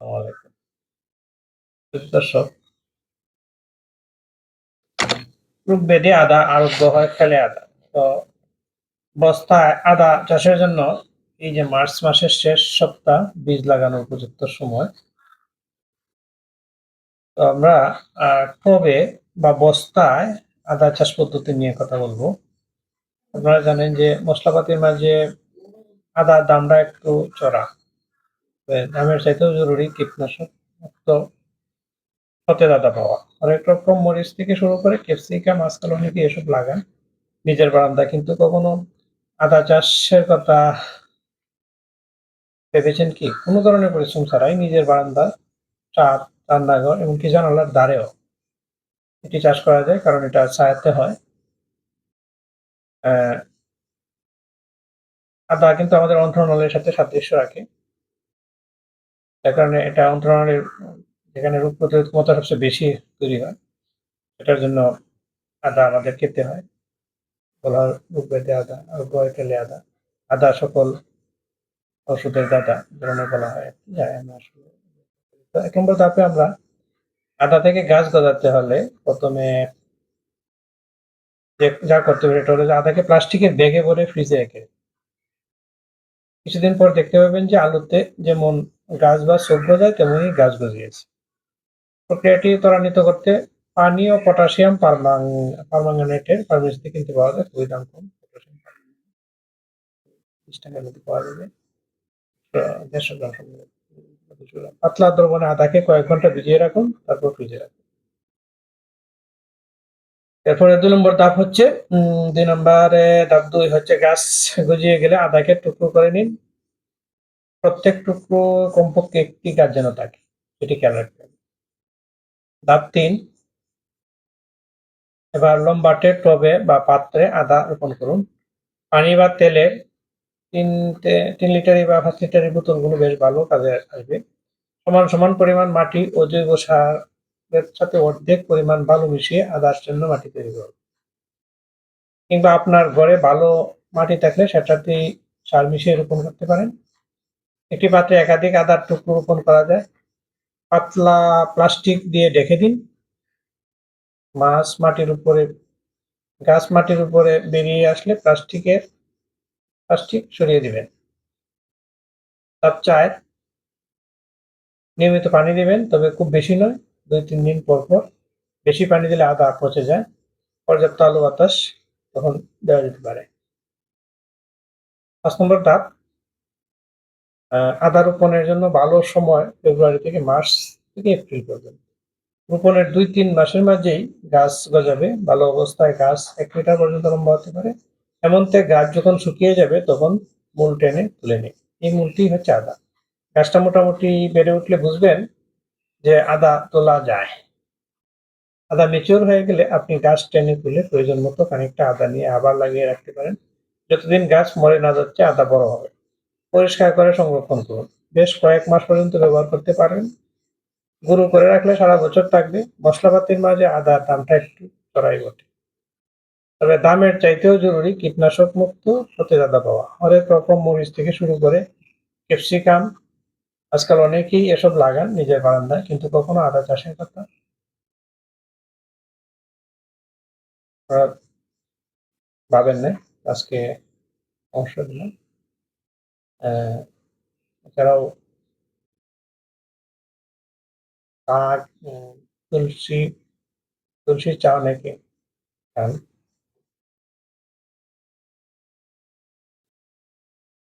আলাইকুম। দর্শক ব্যাধি আদা আরোগ্য হয় খেলে আদা। তো বস্তায় আদা চাষের জন্য এই যে মার্চ মাসের শেষ সপ্তাহ বীজ লাগানোর উপযুক্ত সময়। তো আমরা টবে বা বস্তায় আদা চাষ পদ্ধতি নিয়ে কথা বলব আপনারা জানেন যে মশলাপাতির মাঝে আদার দামটা একটু চড়া দামের চাইতেও জরুরি কীটনাশক মুক্ত আদা পাওয়া। অনেক রকম মরিচ থেকে শুরু করে ক্যাপসিকাম আজকাল অনেকে এসব লাগান। নিজের বারান্দা কিন্তু কখনো আদা চাষের কথা ভেবেছেন কি? কোনো ধরনের পরিশ্রম ছাড়াই নিজের বারান্দা, ছাদ, রান্নাঘর এমনকি জানালার দ্বারেও এটি চাষ করা যায়, কারণ এটা ছায়াতে হয়। আদা কিন্তু আমাদের অন্ত্রনালীর সাথে সাদৃশ্য রাখে। যার কারণে এটা অন্ত্রনালীর যেখানে রোগ প্রতিরোধ ক্ষমতা সবচেয়ে বেশি তৈরি হয় এটার জন্য আদা আমাদের খেতে হয়। বলা হয় ব্যাধি আদা আরোগ্য হয় খেলে আদা। আদা সকল ওষুধের দাদা ধরনের বলা হয়। আর কি, যাই আমি আসলে তো এক নম্বর ধাপে আমরা আদা থেকে গাছ গজাতে হলে প্রথমে যা করতে হবে এটা হলো যে আদাকে প্লাস্টিকের ব্যাগে ভরে ফ্রিজে রেখে কিছুদিন পর দেখতে পাবেন যে আলুতে যেমন গাছ বা চোখ গজায় তেমনই গাছ গজিয়েছে। প্রক্রিয়াটি ত্বরান্বিত করতে পানি ও পটাশিয়াম পারমাং, পারমাঙ্গানেটের ফার্মেসিতে কিনতে পাওয়া যায়। খুবই দাম কম, পটাশিয়াম পাওয়া যাবে। পাতলা দ্রবণে আদাকে কয়েক ঘণ্টা ভিজিয়ে রাখুন, তারপর ফ্রিজে রাখুন। এরপরে দুই নম্বর ধাপ হচ্ছে দুই নম্বরে ধাপ দুই হচ্ছে গাছ গজিয়ে গেলে আদাকে টুকরো করে নিন। প্রত্যেক টুকরো কমপক্ষে একটি গাছ যেন থাকে এটি খেয়াল রাখবেন ধাপ তিন, এবার লম্বাটে টবে বা পাত্রে আদা রোপণ করুন। পানি বা তেলের তিনটে তিন লিটারি বা পাঁচ লিটারের বোতলগুলো বেশ ভালো কাজে আসবে। সমান সমান পরিমাণ মাটি ও জৈব সারের সাথে অর্ধেক পরিমাণ বালু মিশিয়ে আদার জন্য মাটি তৈরি করুন। কিংবা আপনার ঘরে ভালো মাটি থাকলে সেটাতেই সার মিশিয়ে রোপণ করতে পারেন। একটি পাত্রে একাধিক আদার টুকরো রোপণ করা যায়। পাতলা প্লাস্টিক দিয়ে ঢেকে দিন। মাছ মাটির উপরে, গাছ মাটির উপরে বেরিয়ে আসলে প্লাস্টিকের, প্লাস্টিক সরিয়ে দিবেন। তার চায় নিয়মিত পানি দিবেন, তবে খুব বেশি নয়, দুই তিন দিন পর পর। বেশি পানি দিলে আদা পচে যায়, পর্যাপ্ত আলো বাতাস তখন দেওয়া যেতে পারে। পাঁচ নম্বর ধাপ আদা রোপণের জন্য ভালো সময় ফেব্রুয়ারি থেকে মার্চ থেকে এপ্রিল পর্যন্ত। রোপণের দুই তিন মাসের মাঝেই গাছ গজাবে, ভালো অবস্থায় গাছ এক মিটার পর্যন্ত লম্বা হতে পারে। এমনতে গাছ যখন শুকিয়ে যাবে, তখন মূল টেনে তুলে নিই এই মূলটি হচ্ছে আদা। গাছটা মোটামুটি বেড়ে উঠলে বুঝবেন যে আদা তোলা যায়। আদা মেচিওর হয়ে গেলে আপনি গাছ টেনে তুলে প্রয়োজন মতো খানিকটা আদা নিয়ে আবার লাগিয়ে রাখতে পারেন। যতদিন গাছ মরে না যাচ্ছে, আদা বড় হবে। পরিষ্কার করে সংরক্ষণ করুন। বেশ কয়েক মাস পর্যন্ত ব্যবহার করতে পারেন। গুঁড়ো করে রাখলে সারা বছর থাকবে। মশলাপাতির মাঝে আদার দামটা একটু চড়াই বটে। তবে দামের চাইতেও জরুরি কীটনাশক মুক্ত সতেজ আদা পাওয়া। হরেক রকম মরিচ থেকে শুরু করে ক্যাপসিকাম, আজকাল অনেকেই এসব লাগান নিজের বারান্দায়, কিন্তু কখনো আদা চাষের কথা। ভাবেন না, আজকে অংশ দিলাম। এছাড়াও শাক উম, তুলসী তুলসী চা অনেকে খান